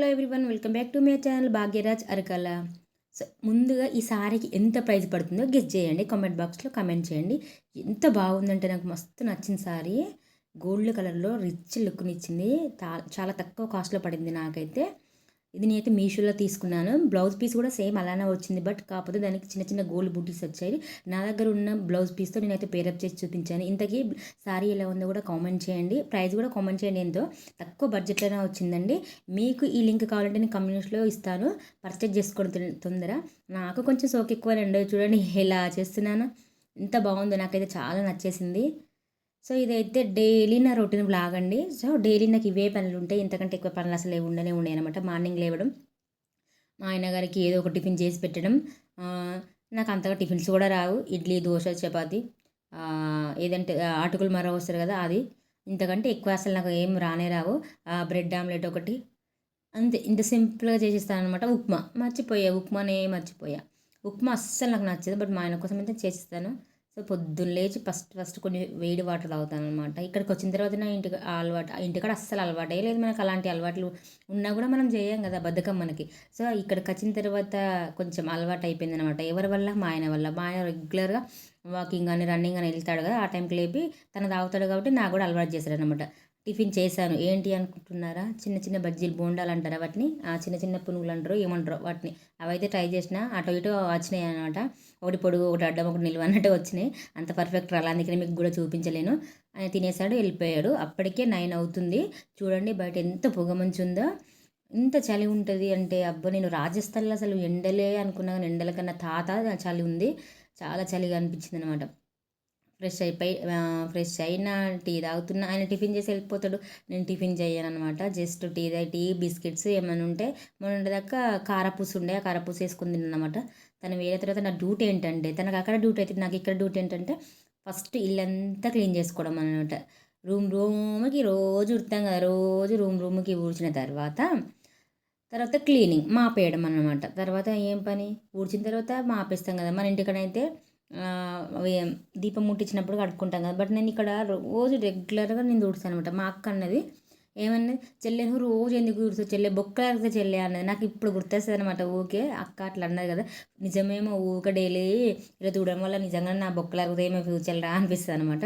Hello everyone welcome back to my channel Bhagyaraj Arakala so ముందుగా ఈ సారీకి ఎంత ప్రైస్ పడుతుందో గెస్ చేయండి. కామెంట్ బాక్స్లో కామెంట్ చేయండి. ఎంత బాగుందంటే నాకు మస్తు నచ్చిన సారీ. గోల్డ్ కలర్లో రిచ్ లుక్ని ఇచ్చింది. చాలా తక్కువ కాస్ట్లో పడింది నాకైతే. ఇది నేనైతే మీషోలో తీసుకున్నాను. బ్లౌజ్ పీస్ కూడా సేమ్ అలానే వచ్చింది. బట్ కాకపోతే దానికి చిన్న చిన్న గోల్డ్ బూటీస్ వచ్చాయి. నా దగ్గర ఉన్న బ్లౌజ్ పీస్తో నేనైతే పేరప్ చేసి చూపించాను. ఇంతకీ సారీ ఎలా ఉందో కూడా కామెంట్ చేయండి. ప్రైస్ కూడా కామెంట్ చేయండి. ఎంతో తక్కువ బడ్జెట్లోనే వచ్చిందండి. మీకు ఈ లింక్ కావాలంటే నేను కమ్యూనిటీలో ఇస్తాను. పర్చేజ్ చేసుకోవడం తొందర నాకు కొంచెం సోకి ఎక్కువ రెండో చూడండి. ఎలా చేస్తున్నాను. ఎంత బాగుందో. నాకైతే చాలా నచ్చేసింది. సో ఇదైతే డైలీ నా రొటీన్ బ్లాగ్ అండి. సో డైలీ నాకు ఇవే పనులు ఉంటాయి. ఇంతకంటే ఎక్కువ పనులు అసలు ఉండనే ఉన్నాయి అనమాట మార్నింగ్ లేవడం మా ఆయన గారికి ఏదో ఒక టిఫిన్ చేసి పెట్టడం నాకు అంతగా టిఫిన్స్ కూడా రావు. ఇడ్లీ దోశ చపాతి ఏదంటే ఆటుకులు మరో వస్తారు కదా అది. ఇంతకంటే ఎక్కువ అసలు నాకు ఏం రానే రావు. బ్రెడ్ ఆమ్లెట్ ఒకటి అంతే. ఇంత సింపుల్గా చేసేస్తాను అనమాట ఉప్మా మర్చిపోయా. ఉప్మానే మర్చిపోయా. ఉప్మా అస్సలు నాకు నచ్చదు. బట్ మా ఆయన కోసం అయితే చేసిస్తాను. సో పొద్దున్న లేచి ఫస్ట్ ఫస్ట్ కొన్ని వేడి వాటర్ తాగుతాను అనమాట ఇక్కడికి వచ్చిన తర్వాత నా ఇంటికి అలవాటు ఇంటికాడ అస్సలు అలవాటే లేదు మనకు అలాంటి అలవాట్లు ఉన్నా కూడా మనం చేయం కదా బద్ధకం మనకి. సో ఇక్కడికి వచ్చిన తర్వాత కొంచెం అలవాటు అయిపోయింది అనమాట ఎవరి వల్ల? మా ఆయన వల్ల. మా ఆయన రెగ్యులర్గా వాకింగ్ కానీ రన్నింగ్ అని వెళ్తాడు కదా ఆ టైంకి లేపి తను తాగుతాడు కాబట్టి నాకు కూడా అలవాటు చేశాడు అనమాట టిఫిన్ చేశాను. ఏంటి అనుకుంటున్నారా? చిన్న చిన్న బజ్జీలు బోండాలు అంటారా వాటిని? ఆ చిన్న చిన్న పునుగులు అంటారు ఏమంటారు వాటిని. అవైతే ట్రై చేసిన అటు ఇటు వచ్చినాయి అనమాట ఒకటి పొడుగు ఒకటి అడ్డం ఒకటి నిల్వ అన్నట్టు వచ్చినాయి. అంత పర్ఫెక్ట్ అలా అందుకని మీకు కూడా చూపించలేను. ఆయన తినేసాడు వెళ్ళిపోయాడు. అప్పటికే నైన్ అవుతుంది. చూడండి బయట ఎంత పొగ మంచి ఉందో. ఇంత చలి ఉంటుంది అంటే అబ్బా నేను రాజస్థాన్లో అసలు ఎండలే అనుకున్నా కానీ ఎండల కన్నా తాత చలి ఉంది. చాలా చలిగా అనిపించింది అనమాట ఫ్రెష్ అయిపోయి ఫ్రెష్ అయినా టీ తాగుతున్నా ఆయన టిఫిన్ చేసి వెళ్ళిపోతాడు. నేను టిఫిన్ చేయను అనమాట జస్ట్ టీ టీ బిస్కెట్స్ ఏమైనా ఉంటే మొన్న దాకా కారపూస ఉండే ఆ కారపూస వేసుకుని తిన్నమాట తను వేరే తర్వాత నా డ్యూటీ ఏంటంటే తనకు అక్కడ డ్యూటీ అయితే నాకు ఇక్కడ డ్యూటీ ఏంటంటే ఫస్ట్ ఇల్లంతా క్లీన్ చేసుకోవడం అనమాట రూమ్ రూమ్కి రోజు ఉడతాం కదా రోజు రూమ్ రూమ్కి ఊడ్చిన తర్వాత తర్వాత క్లీనింగ్ మాపేయడం అనమాట తర్వాత ఏం పని? ఊడ్చిన తర్వాత మాపేస్తాం కదా మన ఇంటికడైతే దీపం ముట్టించినప్పుడు కడుక్కుంటాం కదా. బట్ నేను ఇక్కడ రోజు రెగ్యులర్గా నేను తుడుస్తాను అనమాట మా అక్క అన్నది ఏమన్నది? చెల్లె నువ్వు రోజు ఎందుకు తుడుస్తావు చెల్లె? బొక్కలకి చెల్లె అన్నది. నాకు ఇప్పుడు గుర్తొస్తుంది అనమాట ఓకే అక్క అట్లా అన్నది కదా. నిజమేమో ఊక డైలీ ఇలా చూడడం వల్ల నిజంగా నా బొక్కలకి ఏమో ఫ్యూచర్ రా అనిపిస్తుంది అనమాట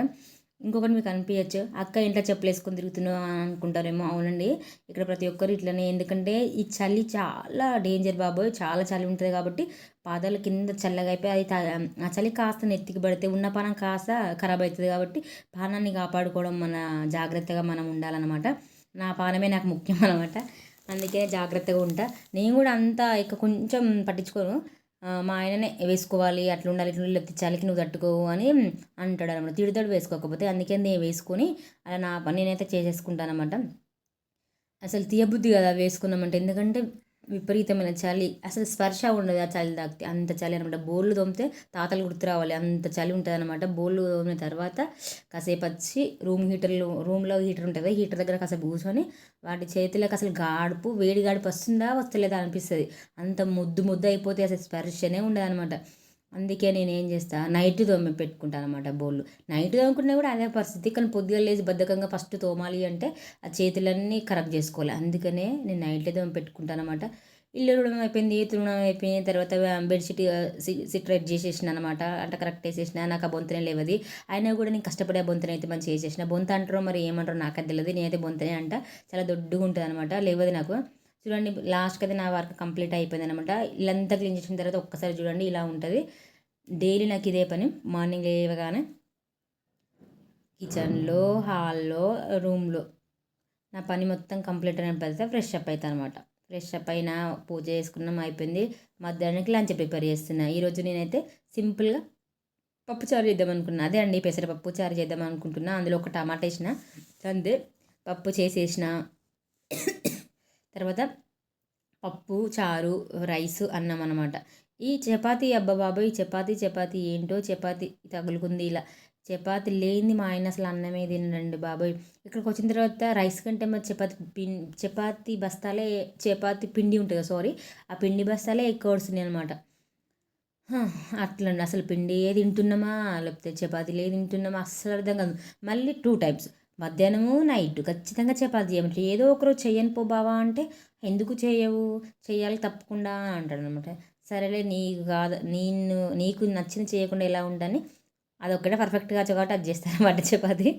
ఇంకొకటి మీకు అనిపించచ్చు అక్క ఇంట్లో చెప్పులు వేసుకొని తిరుగుతున్నావు అనుకుంటారేమో అవునండి. ఇక్కడ ప్రతి ఒక్కరు ఇట్లనే. ఎందుకంటే ఈ చలి చాలా డేంజర్ బాబోయ్. చాలా చలి ఉంటుంది కాబట్టి పాదాల కింద చల్లగా అయిపోయి అది ఆ చలి కాస్త నెత్తికి పడితే ఉన్న పానం కాస్త ఖరాబ్ అవుతుంది కాబట్టి పానాన్ని కాపాడుకోవడం మన జాగ్రత్తగా మనం ఉండాలన్నమాట. నా పానమే నాకు ముఖ్యం అనమాట అందుకే జాగ్రత్తగా ఉంటా. నేను కూడా అంతా ఇక కొంచెం పట్టించుకోను. మా ఆయననే వేసుకోవాలి అట్లా ఉండాలి ఇట్లా లేకపోతే చలికి నువ్వు తట్టుకోవు అని అంటాడు అనమాట తిడతాడు వేసుకోకపోతే అందుకే నేను వేసుకొని అలా నా పని నేనైతే చేసేసుకుంటాను అనమాట అసలు తీయబుద్ధి కదా వేసుకున్నామంటే. ఎందుకంటే విపరీతమైన చలి. అసలు స్పర్శ ఉండదు ఆ చలి తాకితే. అంత చలి అనమాట బోర్లు తోమితే తాతలు గుర్తు రావాలి. అంత చలి ఉంటుంది అనమాట బోర్లు తోమిన తర్వాత కాసేపు వచ్చి రూమ్ హీటర్లు రూమ్లో హీటర్ ఉంటుంది. హీటర్ దగ్గర కాసేపు కూర్చొని వాటి చేతిలోకి అసలు గాడుపు వేడి గాడుపు వస్తుందా వస్తలేదా అనిపిస్తుంది. అంత ముద్దు ముద్దు అయిపోతే అసలు స్పర్శనే ఉండదు అనమాట అందుకే నేను ఏం చేస్తా నైట్ తోమి పెట్టుకుంటాను అనమాట బోళ్ళు. నైట్ తోముకున్నా కూడా అదే పరిస్థితి కానీ పొద్దుగా లేచి బద్ధకంగా ఫస్ట్ తోమాలి అంటే ఆ చేతులన్నీ కరెక్ట్ చేసుకోవాలి. అందుకనే నేను నైట్ తోమి పెట్టుకుంటాను అనమాట ఇల్లు రుణం అయిపోయింది తుణం అయిపోయిన తర్వాత బెడ్షీట్ సిట్ రెడ్ చేసేసిన అనమాట అంటే కరెక్ట్ వేసేసిన నాకు ఆ బొంతనే లేవది. అయినా కూడా నేను కష్టపడే బొంతన అయితే మంచి చేసేసిన. బొంత అంటారో మరి ఏమంటారో నాకు అది తెలియదు నేనైతే బొంతనే అంట. చాలా దొడ్డుగా ఉంటుంది అనమాట లేవది నాకు. చూడండి లాస్ట్కి అయితే నా వర్క్ కంప్లీట్ అయిపోయింది అనమాట ఇల్లంతా క్లీన్ చేసిన తర్వాత ఒక్కసారి చూడండి ఇలా ఉంటుంది. డైలీ నాకు ఇదే పని. మార్నింగ్ లేవగానే కిచెన్లో హాల్లో రూమ్లో నా పని మొత్తం కంప్లీట్ అయిన తర్వాత ఫ్రెష్ అప్ అవుతాను అనమాట ఫ్రెష్ అప్ అయినా పూజ చేసుకున్నాం అయిపోయింది. మధ్యాహ్నానికి లంచ్ ప్రిపేర్ చేస్తున్నా. ఈరోజు నేనైతే సింపుల్గా పప్పు చారు చేద్దాం అనుకున్నా. అదే అండి పెసరపప్పు చారు చేద్దాం అనుకుంటున్నా. అందులో ఒక టమాటా వేసిన అంతే పప్పు చేసేసిన. తర్వాత పప్పు చారు రైస్ అన్నం అనమాట ఈ చపాతీ అబ్బబాబోయ్ చపాతీ చపాతీ ఏంటో చపాతీ తగులుకుంది ఇలా. చపాతి లేనిది మా ఆయన అసలు అన్నమే తినండి బాబోయ్! ఇక్కడికి వచ్చిన తర్వాత రైస్ కంటే మరి చపాతి పిం చపాతి బస్తాలే చపాతి పిండి ఉంటుంది సారీ ఆ పిండి బస్తాలే ఎక్కువ వస్తున్నాయి అనమాట అట్లండి. అసలు పిండి ఏ తింటున్నామా? లేకపోతే చపాతీలు ఏ తింటున్నామా? అస్సలు అర్థం కాదు. మళ్ళీ టూ టైప్స్. మధ్యాహ్నము నైట్. ఖచ్చితంగా చపాతి చేయమంటారు ఏదో ఒకరోజు చెయ్యను పో బావా అంటే ఎందుకు చేయవు? చేయాలి తప్పకుండా అంటాడు అనమాట సరేలే నీకు కాదు నేను నీకు నచ్చింది చేయకుండా ఎలా ఉండని అదొక్కటే పర్ఫెక్ట్గా కాబట్టి అది చేస్తాను అనమాట చపాతి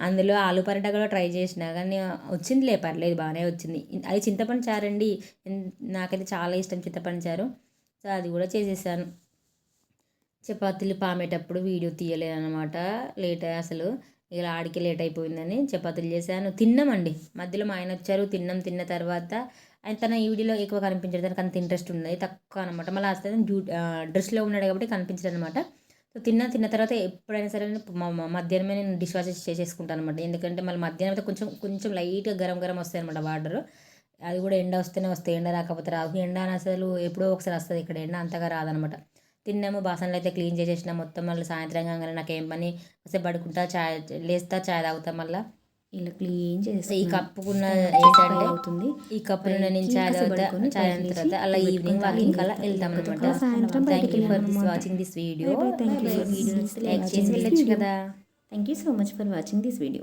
అందులో ఆలు పరోటా కూడా ట్రై చేసిన కానీ వచ్చిందిలే పర్లేదు బాగానే వచ్చింది. అది చింతపండు చారండి. అండి నాకైతే చాలా ఇష్టం చింతపండు చారు. సో అది కూడా చేసేసాను. చపాతీలు పామేటప్పుడు వీడియో తీయలేదన్నమాట లేట్ అసలు. ఇలా ఆడికి లేట్ అయిపోయిందని చపాతీలు చేశాను. తిన్నామండి. మధ్యలో మా ఆయన వచ్చారు తిన్నాం. తిన్న తర్వాత ఆయన తన ఈవిడీలో ఎక్కువ కనిపించాడు తనకు అంత ఇంట్రెస్ట్ ఉన్నది తక్కువ అనమాట మళ్ళీ అసలు డ్యూ డ్రెస్లో ఉన్నాడు కాబట్టి కనిపించడం అనమాట సో తిన్న తిన్న తర్వాత ఎప్పుడైనా సరే మ- మధ్యాహ్నమే నేను డిష్ వాష్ చేసేసుకుంటాను అనమాట ఎందుకంటే మళ్ళీ మధ్యాహ్నం అయితే కొంచెం కొంచెం లైట్గా గరం గరం వస్తాయి అనమాట వాటర్. అది కూడా ఎండ వస్తేనే వస్తాయి. ఎండ రాకపోతే రాదు ఎండ అని అసలు ఎప్పుడో ఒకసారి వస్తుంది ఇక్కడ. ఎండ అంతగా రాదనమాట తిన్నాము బాసనలు అయితే క్లీన్ చేసేసిన. మొత్తం మళ్ళీ సాయంత్రం కాగానే నాకు ఏం పని? వస్తే పడుకుంటా చాయ్ లేస్తా చాయ్ తాగుతా మళ్ళీ. ఇలా క్లీన్ చేసి ఈ కప్పుకున్న ఏంటంటే అవుతుంది. ఈ కప్పును నేను చాయ్ తాగుతా చాయ్ అయిన తర్వాత అలా ఈవినింగ్ వాకింగ్ అలా వెళ్తాం అనమాట thank you for watching this video video watching like చేసి. వెళ్ళొచ్చు కదా thank you so much for watching this video